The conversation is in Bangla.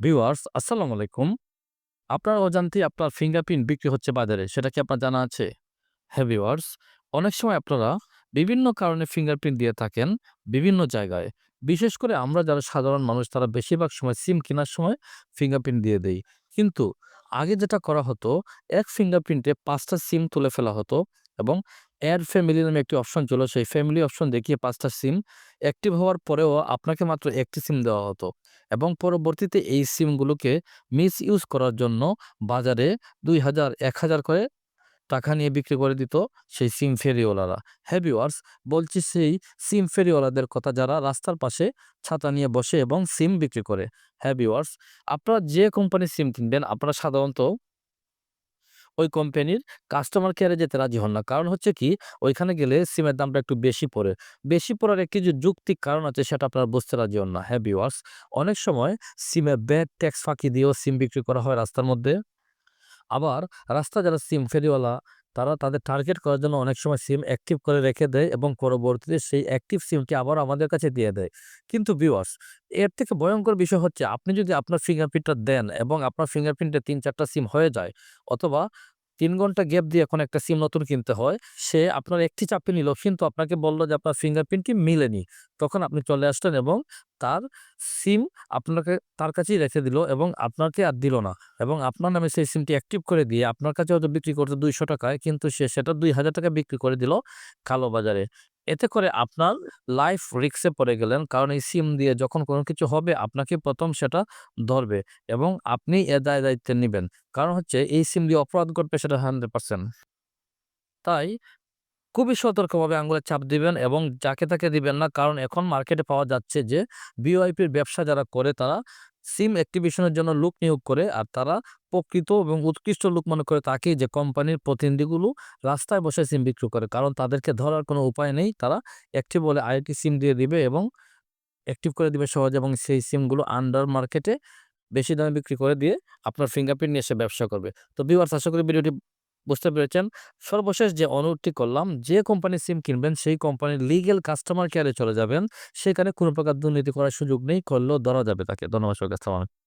ভিউয়ার্স আসসালামু আলাইকুম। আপনার অজান্তেই আপনার ফিঙ্গারপ্রিন্ট বিক্রি হচ্ছে বাজারে। সেটা কি আপনার জানা আছে? হ্যাঁ ভিউয়ার্স, অনেক সময় আপনারা বিভিন্ন কারণে ফিঙ্গারপ্রিন্ট দিয়ে থাকেন বিভিন্ন জায়গায়। বিশেষ করে আমরা যারা সাধারণ মানুষ তারা বেশিরভাগ সময় সিম কেনার সময় ফিঙ্গারপ্রিন্ট দিয়ে দেই। কিন্তু আগে যেটা করা হতো এক ফিঙ্গারপ্রিন্টে পাঁচটা সিম তুলে ফেলা হতো এবং এড ফ্যামিলি নামে একটি অপশন ছিল। সেই ফ্যামিলি অপশন দেখিয়ে পাঁচটা সিম অ্যাক্টিভ হওয়ার পরেও আপনাকে মাত্র একটি সিম দেওয়া হতো এবং পরবর্তীতে এই সিমগুলোকে মিস ইউজ করার জন্য বাজারে দুই হাজার, এক হাজার করে টাকা নিয়ে বিক্রি করে দিত সেই সিম ফেরিওয়ালারা। হ্যাভিওয়ার্স বলছি সেই সিম ফেরিওয়ালাদের কথা যারা রাস্তার পাশে ছাতা নিয়ে বসে এবং সিম বিক্রি করে। হ্যাভিওয়ার্স আপনারা যে কোম্পানির সিম কিনবেন, আপনারা সাধারণত ওই কোম্পানির কাস্টমার কেয়ারে যেতে রাজি হন না। কারণ হচ্ছে কি, ওইখানে গেলে সিমের দামটা একটু বেশি পড়ে। বেশি পড়ার একটি যে যুক্তিক কারণ আছে, সেটা আপনারা বুঝতে রাজি হন না। হ্যাঁ বিওয়ার্স অনেক সময় সিমে ব্যাড ট্যাক্স ফাঁকি দিয়েও সিম বিক্রি করা হয় রাস্তার মধ্যে। আবার রাস্তা যারা সিম ফেরিওয়ালা তারা তাদের টার্গেট করার জন্য অনেক সময় সিম অ্যাক্টিভ করে রেখে দেয় এবং পরবর্তীতে সেই অ্যাক্টিভ সিমটি আবার আমাদের কাছে দিয়ে দেয়। কিন্তু ভিউয়ার্স, এর থেকে ভয়ঙ্কর বিষয় হচ্ছে আপনি যদি আপনার ফিঙ্গারপ্রিন্টটা দেন এবং আপনার ফিঙ্গারপ্রিন্টে তিন চারটা সিম হয়ে যায় অথবা ৩ ঘণ্টা গ্যাপ দিয়ে এখন একটা সিম নতুন কিনতে হয়। সে আপনার একটি চাপে নিল, কিন্তু আপনাকে বলল যে আপনার ফিঙ্গারপ্রিন্টটি মিলেনি। তখন আপনি চলে আসলেন এবং তার সিম আপনাকে, তার কাছেই রেখে দিল এবং আপনাকে আর দিল না এবং আপনার নামে সেই সিমটি অ্যাক্টিভ করে দিয়ে আপনার কাছে হয়তো বিক্রি করতে দুইশো টাকায়, কিন্তু সে সেটা দুই হাজার টাকা বিক্রি করে দিল কালোবাজারে। এতে করে আপনার লাইফ রিস্কে পড়ে গেলেন। কারণ এই সিম দিয়ে যখন কোনো কিছু হবে, আপনাকে প্রথম সেটা ধরবে এবং আপনি এর দায়-দায়িত্ব নিবেন। কারণ হচ্ছে এই সিম দিয়ে অপরাধ করবে সেটা 100% তাই খুবই সতর্কভাবে আঙুলের চাপ দিবেন এবং যাকে তাকে দিবেন না। কারণ এখন মার্কেটে পাওয়া যাচ্ছে যে ভিওআইপির ব্যবসা যারা করে তারা সিম অ্যাক্টিভেশনের জন্য লোক নিয়োগ করে, আর তারা প্রকৃত এবং উৎকৃষ্ট লোক মনে করে তাকেই যে কোম্পানির প্রতিনিধিগুলো রাস্তায় বসে সিম বিক্রি করে। কারণ তাদেরকে ধরার কোনো উপায় নেই। তারা একটি বলে আইটি সিম দিয়ে দিবে এবং অ্যাক্টিভ করে দিবে সহজে এবং সেই সিমগুলো আন্ডার মার্কেটে বেশি দামে বিক্রি করে দিয়ে আপনার ফিঙ্গারপ্রিন্ট নিয়ে এসে ব্যবসা করবে। তো বিভার আশা করি ভিডিওটি বুঝতে পেরেছেন। সর্বশেষ যে অনুরোধটি করলাম, যে কোম্পানির সিম কিনবেন, সেই কোম্পানির লিগেল কাস্টমার কেয়ারে চলে যাবেন। সেখানে কোনো প্রকার দুর্নীতি করার সুযোগ নেই। করলেও ধরা যাবে তাকে। ধন্যবাদ আলাইকুম।